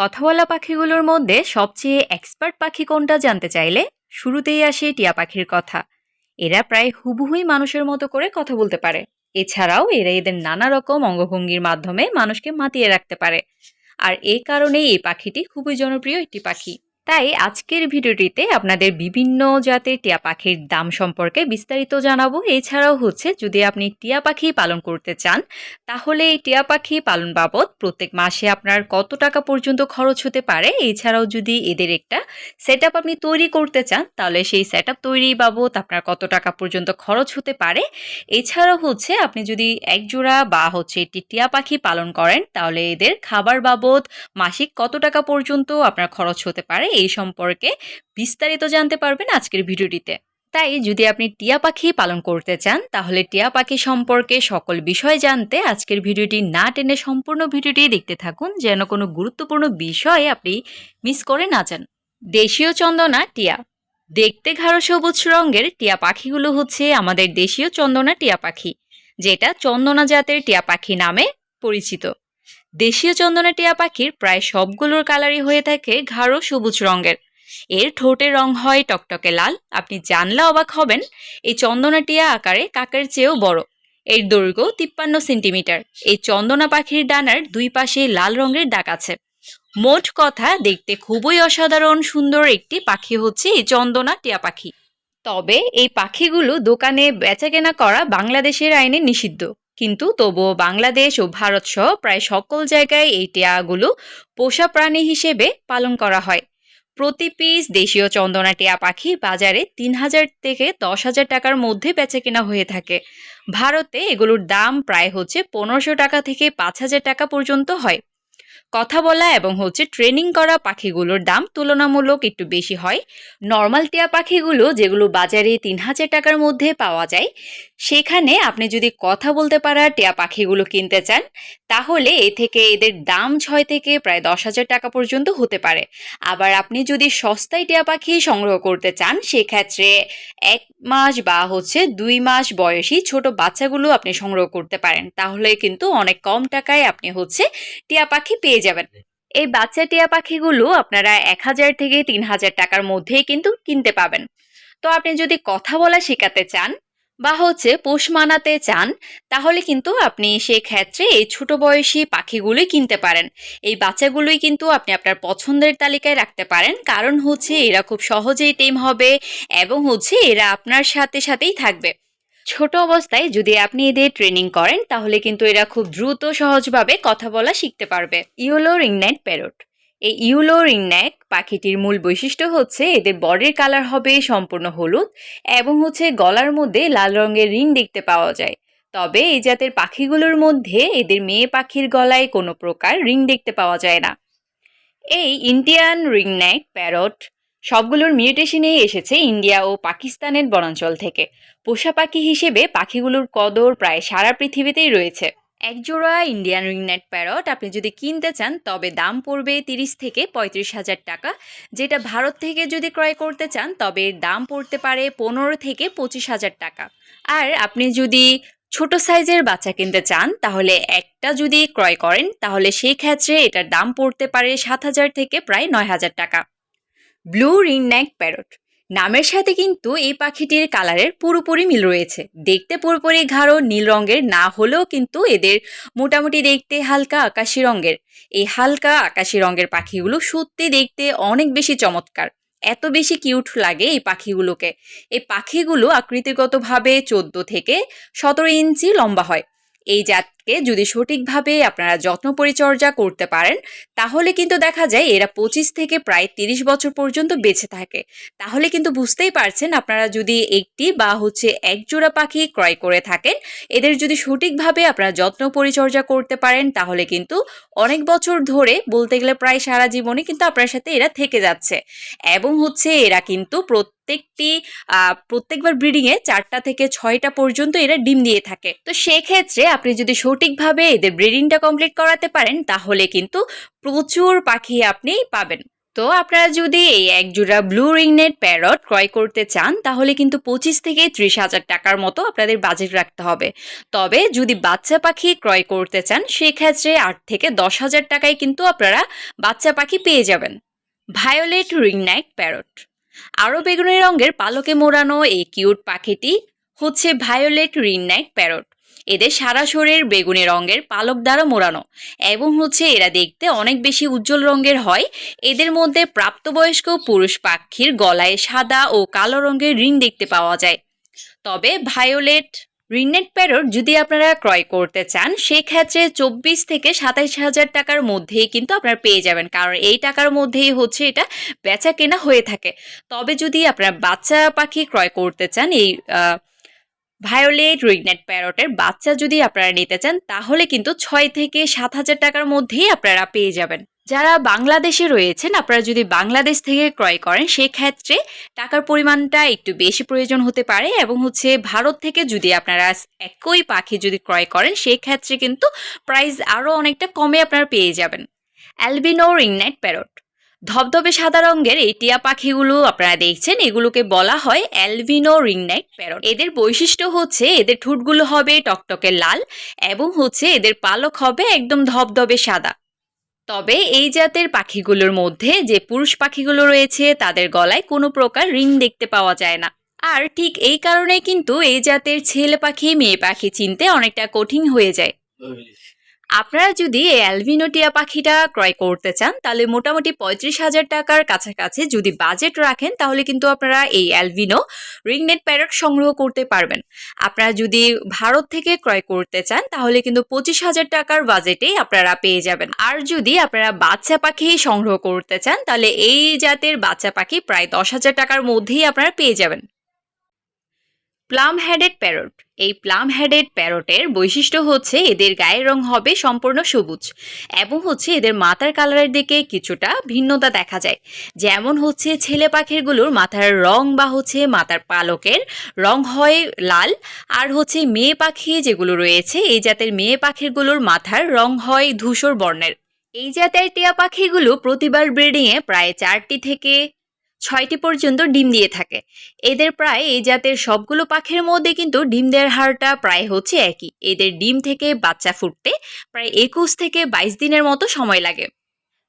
কথা বলা পাখিগুলোর মধ্যে সবচেয়ে এক্সপার্ট পাখি কোনটা জানতে চাইলে শুরুতেই আসে টিয়া পাখির কথা। এরা প্রায় হুবহুই মানুষের মতো করে কথা বলতে পারে। এছাড়াও এরা এদের নানা রকম অঙ্গভঙ্গির মাধ্যমে মানুষকে মাতিয়ে রাখতে পারে। আর এই কারণেই এই পাখিটি খুবই জনপ্রিয় একটি পাখি। তাই আজকের ভিডিওটিতে আপনাদের বিভিন্ন জাতের টিয়া পাখির দাম সম্পর্কে বিস্তারিত জানাব। এছাড়াও হচ্ছে, যদি আপনি টিয়া পাখি পালন করতে চান, তাহলে এই টিয়া পাখি পালন বাবদ প্রত্যেক মাসে আপনার কত টাকা পর্যন্ত খরচ হতে পারে? এছাড়াও যদি এদের একটা সেট আপনি তৈরি করতে চান, তাহলে সেই সেট আপ তৈরি বাবদ আপনার কত টাকা পর্যন্ত খরচ হতে পারে? এছাড়াও হচ্ছে, আপনি যদি এক জোড়া বা হচ্ছে একটি টিয়া পাখি পালন করেন, তাহলে এদের খাবার বাবদ মাসিক কত টাকা পর্যন্ত আপনার খরচ হতে পারে? এই সম্পর্কে বিস্তারিত জানতে পারবেন আজকের ভিডিওটিতে। তাই যদি আপনি টিয়া পাখি পালন করতে চান, তাহলে টিয়া পাখি সম্পর্কে সকল বিষয় জানতে আজকের ভিডিওটি না টেনে সম্পূর্ণ ভিডিওটি দেখতে থাকুন, যেন কোনো গুরুত্বপূর্ণ বিষয় আপনি মিস করে না যান। দেশীয় চন্দনা টিয়া। দেখতে গাঢ় সবুজ রঙের টিয়া পাখিগুলো হচ্ছে আমাদের দেশীয় চন্দনা টিয়া পাখি, যেটা চন্দনা জাতের টিয়া পাখি নামে পরিচিত। দেশীয় চন্দনা টিয়া পাখির প্রায় সবগুলোর কালারই হয়ে থাকে গাঢ় সবুজ রঙের। এর ঠোঁটের রং হয় টকটকে লাল। আপনি জানলে অবাক হবেন, এই চন্দনা টিয়া আকারে কাকের চেয়েও বড়। এর দৈর্ঘ্য তিপ্পান্ন সেন্টিমিটার। এই চন্দনা পাখির ডানার দুই পাশে লাল রঙের দাগ আছে। মোট কথা, দেখতে খুবই অসাধারণ সুন্দর একটি পাখি হচ্ছে এই চন্দনা টিয়া পাখি। তবে এই পাখিগুলো দোকানে বেচাকেনা করা বাংলাদেশের আইনে নিষিদ্ধ। কিন্তু তবুও বাংলাদেশ ও ভারত সহ প্রায় সকল জায়গায় এই টিয়াগুলো পোষা প্রাণী হিসেবে পালন করা হয়। প্রতি পিস দেশীয় চন্দনা টিয়া পাখি বাজারে তিন হাজার থেকে দশ হাজার টাকার মধ্যে বেচাকেনা হয়ে থাকে। ভারতে এগুলোর দাম প্রায় হচ্ছে পনেরোশো টাকা থেকে পাঁচ হাজার টাকা পর্যন্ত হয়। কথা বলা এবং হচ্ছে ট্রেনিং করা পাখিগুলোর দাম তুলনামূলক একটু বেশি হয়। নর্মাল টিয়া পাখিগুলো যেগুলো বাজারে তিন হাজার টাকার মধ্যে পাওয়া যায় সেখানে আপনি যদি কথা বলতে পারা টিয়া পাখিগুলো কিনতে চান, তাহলে এ থেকে এদের দাম ছয় থেকে প্রায় দশ হাজার টাকা পর্যন্ত হতে পারে। আবার আপনি যদি সস্তায় টিয়া পাখি সংগ্রহ করতে চান, সেক্ষেত্রে এক মাস বা হচ্ছে দুই মাস বয়সী ছোট বাচ্চাগুলো আপনি সংগ্রহ করতে পারেন। তাহলে কিন্তু অনেক কম টাকায় আপনি হচ্ছে টিয়া পাখি পেয়ে যাবেন। এই বাচ্চা টিয়া পাখিগুলো আপনারা এক হাজার থেকে তিন হাজার টাকার মধ্যেই কিন্তু কিনতে পাবেন। তো আপনি যদি কথা বলা শেখাতে চান বা হচ্ছে পোষ মানাতে চান, তাহলে কিন্তু আপনি সেক্ষেত্রে এই ছোট বয়সী পাখিগুলোই কিনতে পারেন। এই বাচ্চাগুলোই কিন্তু আপনি আপনার পছন্দের তালিকায় রাখতে পারেন। কারণ হচ্ছে এরা খুব সহজেই টেম হবে এবং হচ্ছে এরা আপনার সাথে সাথেই থাকবে। ছোট অবস্থায় যদি আপনি এদের ট্রেনিং করেন, তাহলে কিন্তু এরা খুব দ্রুত সহজভাবে কথা বলা শিখতে পারবে। ইউলো রিংনাইট প্যারট। এই ইউলো রিংনেক পাখিটির মূল বৈশিষ্ট্য হচ্ছে এদের বডির কালার হবে সম্পূর্ণ হলুদ এবং হচ্ছে গলার মধ্যে লাল রঙের রিং দেখতে পাওয়া যায়। তবে এই জাতের পাখিগুলোর মধ্যে এদের মেয়ে পাখির গলায় কোনো প্রকার রিং দেখতে পাওয়া যায় না। এই ইন্ডিয়ান রিংনেক প্যারট সবগুলোর মিউটেশনেই এসেছে ইন্ডিয়া ও পাকিস্তানের বনাঞ্চল থেকে। পোষা পাখি হিসেবে পাখিগুলোর কদর প্রায় সারা পৃথিবীতেই রয়েছে। একজোড়া ইন্ডিয়ান রিংনেট প্যারট আপনি যদি কিনতে চান, তবে দাম পড়বে তিরিশ থেকে পঁয়ত্রিশ হাজার টাকা। যেটা ভারত থেকে যদি ক্রয় করতে চান, তবে দাম পড়তে পারে পনেরো থেকে পঁচিশ হাজার টাকা। আর আপনি যদি ছোট সাইজের বাচ্চা কিনতে চান, তাহলে একটা যদি ক্রয় করেন, তাহলে সেই ক্ষেত্রে এটার দাম পড়তে পারে সাত হাজার থেকে প্রায় নয় হাজার টাকা। ব্লু রিংনেক প্যারট নামের সাথে কিন্তু এই পাখিটির কালারের পুরোপুরি মিল রয়েছে। দেখতে পুরোপুরি গাঢ়, নীল রঙের, না হলেও কিন্তু এদের মোটামুটি দেখতে হালকা আকাশি রঙের। এই হালকা আকাশি রঙের পাখিগুলো সত্যি দেখতে অনেক বেশি চমৎকার। এত বেশি কিউট লাগে এই পাখিগুলোকে। এই পাখিগুলো আকৃতিগতভাবে চোদ্দ থেকে সতেরো ইঞ্চি লম্বা হয়। এই জাতকে যদি সঠিকভাবে আপনারা যত্ন পরিচর্যা করতে পারেন, তাহলে কিন্তু দেখা যায় এরা পঁচিশ থেকে প্রায় তিরিশ বছর পর্যন্ত বেঁচে থাকে। তাহলে কিন্তু বুঝতেই পারছেন আপনারা যদি একটি বা হচ্ছে এক জোড়া পাখি ক্রয় করে থাকেন, এদের যদি সঠিকভাবে আপনারা যত্ন পরিচর্যা করতে পারেন, তাহলে কিন্তু অনেক বছর ধরে বলতে গেলে প্রায় সারা জীবনে কিন্তু আপনার সাথে এরা থেকে যাচ্ছে। এবং হচ্ছে এরা কিন্তু প্রত্যেকটি প্রত্যেকবার ব্রিডিংয়ে চারটা থেকে ছয়টা পর্যন্ত এরা ডিম দিয়ে থাকে। তো সেক্ষেত্রে আপনি যদি সঠিকভাবে এদের ব্রিডিংটা কমপ্লিট করাতে পারেন, তাহলে কিন্তু প্রচুর পাখি আপনি পাবেন। তো আপনারা যদি এই এক জোড়া ব্লু রিংনেট প্যারট ক্রয় করতে চান, তাহলে কিন্তু পঁচিশ থেকে ত্রিশ হাজার টাকার মতো আপনাদের বাজেট রাখতে হবে। তবে যদি বাচ্চা পাখি ক্রয় করতে চান, সেক্ষেত্রে আট থেকে দশ হাজার টাকায় কিন্তু আপনারা বাচ্চা পাখি পেয়ে যাবেন। ভায়োলেট রিংনাইট প্যারট আরও বেগুনি রঙের পালকে মোড়ানো এই কিউট পাখিটি হচ্ছে ভায়োলেট রিংনাইট প্যারট এদের সারা শরীর বেগুনি রঙের, পালক দ্বারা মোড়ানো এবং হচ্ছে এরা দেখতে অনেক বেশি উজ্জ্বল রঙের হয়। এদের মধ্যে প্রাপ্তবয়স্ক পুরুষ পাখির গলায় সাদা ও কালো রঙের রিং দেখতে পাওয়া যায়। তবে ভায়োলেট রিনেট প্যারট যদি আপনারা ক্রয় করতে চান, সেক্ষেত্রে চব্বিশ থেকে সাতাইশ হাজার টাকার মধ্যেই কিন্তু আপনারা পেয়ে যাবেন। কারণ এই টাকার মধ্যেই হচ্ছে এটা বেচা কেনা হয়ে থাকে। তবে যদি আপনারা বাচ্চা পাখি ক্রয় করতে চান, এই ভায়োলেট রিগনেট প্যারটের বাচ্চা যদি আপনারা নিতে চান, তাহলে কিন্তু ছয় থেকে সাত হাজার টাকার মধ্যেই আপনারা পেয়ে যাবেন। যারা বাংলাদেশে রয়েছেন, আপনারা যদি বাংলাদেশ থেকে ক্রয় করেন, সেক্ষেত্রে টাকার পরিমাণটা একটু বেশি প্রয়োজন হতে পারে এবং হচ্ছে ভারত থেকে যদি আপনারা একই পাখি যদি ক্রয় করেন, সেক্ষেত্রে কিন্তু প্রাইস আরও অনেকটা কমে আপনারা পেয়ে যাবেন। অ্যালবিনো রিংনাইট প্যারট ধবধবে সাদা রঙের এই টিয়া পাখিগুলো আপনারা দেখছেন, এগুলোকে বলা হয় অ্যালভিনো রিংনাইট প্যারট। এদের বৈশিষ্ট্য হচ্ছে এদের ঠোঁটগুলো হবে টকটকে লাল এবং হচ্ছে এদের পালক হবে একদম ধবধবে সাদা। তবে এই জাতের পাখিগুলোর মধ্যে যে পুরুষ পাখিগুলো রয়েছে, তাদের গলায় কোনো প্রকার রিং দেখতে পাওয়া যায় না। আর ঠিক এই কারণে কিন্তু এই জাতের ছেলে পাখি, মেয়ে পাখি চিনতে অনেকটা কঠিন হয়ে যায়। আপনারা যদি এই অ্যালভিনোটিয়া পাখিটা ক্রয় করতে চান, তাহলে মোটামুটি পঁয়ত্রিশ হাজার টাকার কাছাকাছি যদি বাজেট রাখেন, তাহলে কিন্তু আপনারা এই অ্যালভিনো রিংনেট প্যারট সংগ্রহ করতে পারবেন। আপনারা যদি ভারত থেকে ক্রয় করতে চান, তাহলে কিন্তু পঁচিশ হাজার টাকার বাজেটেই আপনারা পেয়ে যাবেন। আর যদি আপনারা বাচ্চা পাখি সংগ্রহ করতে চান, তাহলে এই জাতের বাচ্চা পাখি প্রায় দশ হাজার টাকার মধ্যেই আপনারা পেয়ে যাবেন। Plum headed parrot. এই প্লাম হেডেড প্যারটের বৈশিষ্ট্য হচ্ছে এদের গায়ের রং হবে সম্পূর্ণ সবুজ এবং হচ্ছে এদের মাথার কালারের দিকে কিছুটা ভিন্নতা দেখা যায়। যেমন হচ্ছে ছেলে পাখিরগুলোর মাথার রং বা হচ্ছে মাথার পালকের রং হয় লাল আর হচ্ছে মেয়ে পাখি যেগুলো রয়েছে, এই জাতের মেয়ে পাখিগুলোর মাথার রং হয় ধূসর বর্ণের। এই জাতের টিয়া পাখিগুলো প্রতিবার ব্রিডিংয়ে প্রায় চারটি থেকে ছয়টি পর্যন্ত ডিম দিয়ে থাকে। এদের প্রায় এই জাতের সবগুলো পাখির মধ্যে কিন্তু ডিম দেওয়ার হারটা প্রায় হচ্ছে একই। এদের ডিম থেকে বাচ্চা ফুটতে প্রায় একুশ থেকে বাইশ দিনের মতো সময় লাগে।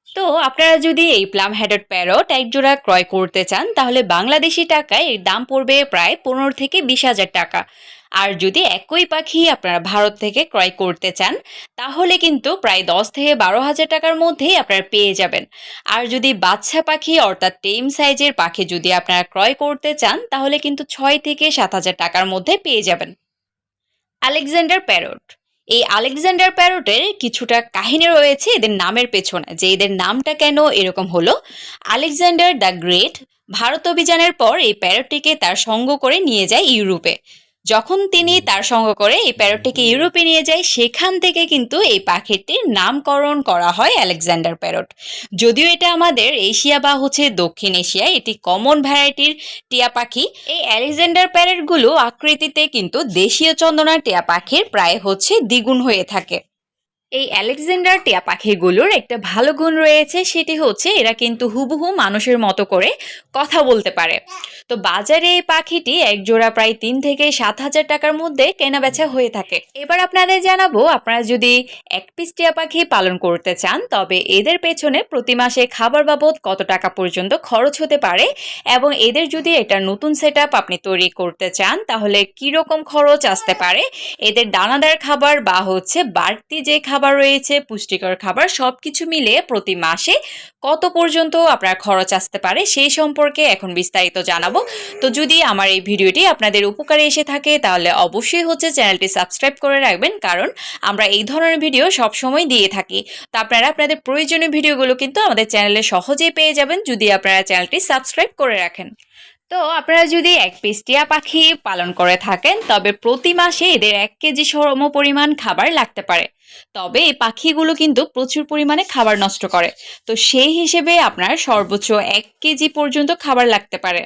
তো আপনারা যদি এই প্লাম হ্যাডেড প্যারট একজোড়া ক্রয় করতে চান, তাহলে বাংলাদেশি টাকায় এর দাম পড়বে প্রায় পনেরো থেকে বিশ হাজার টাকা। আর যদি একই পাখি আপনারা ভারত থেকে ক্রয় করতে চান, তাহলে কিন্তু প্রায় দশ থেকে বারো হাজার টাকার মধ্যেই আপনারা পেয়ে যাবেন। আর যদি বাচ্চা পাখি, অর্থাৎ টেম সাইজের পাখি যদি আপনারা ক্রয় করতে চান, তাহলে কিন্তু ছয় থেকে সাত হাজার টাকার মধ্যে পেয়ে যাবেন। Alexander parrot. এই আলেকজান্ডার প্যারোটের কিছুটা কাহিনী রয়েছে এদের নামের পেছনে, যে এদের নামটা কেন এরকম হলো। আলেকজান্ডার দ্য গ্রেট ভারত অভিযানের পর এই প্যারটটিকে তার সঙ্গ করে নিয়ে যায় ইউরোপে। যখন তিনি তার সঙ্গ করে এই প্যারটটিকে ইউরোপে নিয়ে যায় সেখান থেকে কিন্তু এই পাখিটির নামকরণ করা হয় আলেকজান্ডার প্যারট। যদিও এটা আমাদের এশিয়া বা হচ্ছে দক্ষিণ এশিয়ায় এটি কমন ভ্যারাইটির টিয়া পাখি। এই আলেকজান্ডার প্যারটগুলো আকৃতিতে কিন্তু দেশীয় চন্দনা টিয়া পাখির প্রায় হচ্ছে দ্বিগুণ হয়ে থাকে। এই আলেকজান্ডার টিয়া পাখিগুলোর একটা ভালো গুণ রয়েছে সেটি হচ্ছে এরা কিন্তু হুবহু মানুষের মতো করে কথা বলতে পারে। তো বাজারে এই পাখিটি এক জোড়া প্রায় তিন থেকে সাত হাজার টাকার মধ্যে কেনাবেচা হয়ে থাকে। এবার আপনাদের জানাব, আপনারা যদি এক পিস টিয়া পাখি পালন করতে চান, তবে এদের পেছনে প্রতি মাসে খাবার বাবদ কত টাকা পর্যন্ত খরচ হতে পারে? এবং এদের যদি এটা নতুন সেট আপনি তৈরি করতে চান, তাহলে কীরকম খরচ আসতে পারে? এদের দানাদার খাবার বা হচ্ছে বাড়তি যে খাবার রয়েছে, পুষ্টিকর খাবার সব কিছু মিলে প্রতি মাসে কত পর্যন্ত আপনার খরচ আসতে পারে? সেই সম্পর্কে এখন বিস্তারিত জানাব। তো যদি আমার এই ভিডিওটি আপনাদের উপকারে এসে থাকে, তাহলে অবশ্যই হচ্ছে চ্যানেলটি সাবস্ক্রাইব করে রাখবেন, কারণ আমরা এই ধরনের ভিডিও সবসময় দিয়ে থাকি। তো আপনারা আপনাদের প্রয়োজনীয় ভিডিওগুলো কিন্তু আমাদের চ্যানেলে সহজেই পেয়ে যাবেন, যদি আপনারা চ্যানেলটি সাবস্ক্রাইব করে রাখেন। তো আপনারা যদি এক পিস টিয়া পাখি পালন করে থাকেন, তবে প্রতি মাসে এদের এক কেজি সম পরিমাণ খাবার লাগতে পারে। তবে এই পাখিগুলো কিন্তু প্রচুর পরিমাণে খাবার নষ্ট করে। তো সেই হিসেবে আপনার সর্বোচ্চ এক কেজি পর্যন্ত খাবার লাগতে পারে।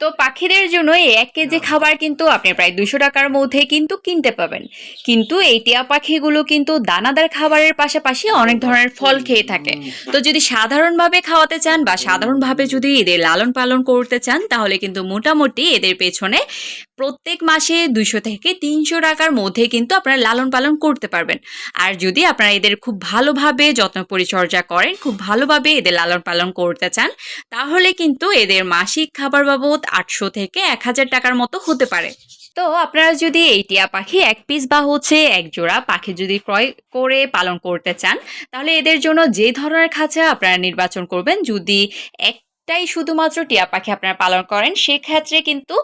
তো পাখিদের জন্য এই এক কেজি খাবার কিন্তু আপনি প্রায় দুশো টাকার মধ্যে কিন্তু কিনতে পাবেন। কিন্তু এই টিয়া পাখিগুলো কিন্তু দানাদার খাবারের পাশাপাশি অনেক ধরনের ফল খেয়ে থাকে। তো যদি সাধারণভাবে খাওয়াতে চান বা সাধারণভাবে যদি এদের লালন পালন করতে চান তাহলে কিন্তু মোটামুটি এদের পেছনে প্রত্যেক মাসে দুশো থেকে তিনশো টাকার মধ্যে কিন্তু আপনারা লালন পালন করতে পারবেন। আর যদি আপনারা এদের খুব ভালোভাবে যত্ন পরিচর্যা করেন, খুব ভালোভাবে এদের লালন পালন করতে চান, তাহলে কিন্তু এদের মাসিক খাবার বাবদ আটশো থেকে এক হাজার টাকার মতো হতে পারে। তো আপনারা যদি এই টিয়া পাখি এক পিস বা হচ্ছে এক জোড়া পাখি যদি ক্রয় করে পালন করতে চান, তাহলে এদের জন্য যে ধরনের খাঁচা আপনারা নির্বাচন করবেন, যদি একটাই শুধুমাত্র টিয়া পাখি আপনারা পালন করেন। সেক্ষেত্রে কিন্তু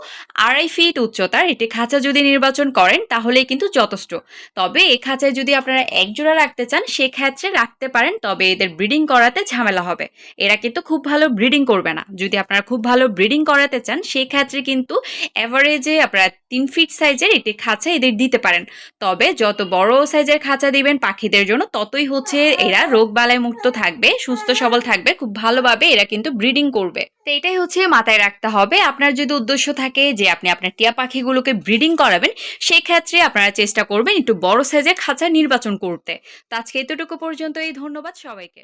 আড়াই ফিট উচ্চতার এটি খাঁচা যদি নির্বাচন করেন, তাহলেই কিন্তু যথেষ্ট। তবে এ খাঁচায় যদি আপনারা একজোড়া রাখতে চান, সেক্ষেত্রে রাখতে পারেন, তবে এদের ব্রিডিং করাতে ঝামেলা হবে। এরা কিন্তু খুব ভালো ব্রিডিং করবে না। যদি আপনারা খুব ভালো ব্রিডিং করাতে চান, সেক্ষেত্রে কিন্তু অ্যাভারেজে আপনারা তিন ফিট সাইজের একটি খাঁচা এদের দিতে পারেন। তবে যত বড় সাইজের খাঁচা দিবেন পাখিদের জন্য, ততই হচ্ছে এরা রোগ বালায় মুক্ত থাকবে, সুস্থ সবল থাকবে, খুব ভালোভাবে এরা কিন্তু ব্রিডিং করবে। তো এটাই হচ্ছে মাথায় রাখতে হবে। আপনার যদি উদ্দেশ্য থাকে যে আপনি আপনার টিয়া পাখিগুলোকে ব্রিডিং করাবেন সেই ক্ষেত্রে আপনারা চেষ্টা করবেন একটু বড় সাইজের খাঁচা নির্বাচন করতে। তো আজকে এতটুকু পর্যন্ত এই ধন্যবাদ সবাইকে।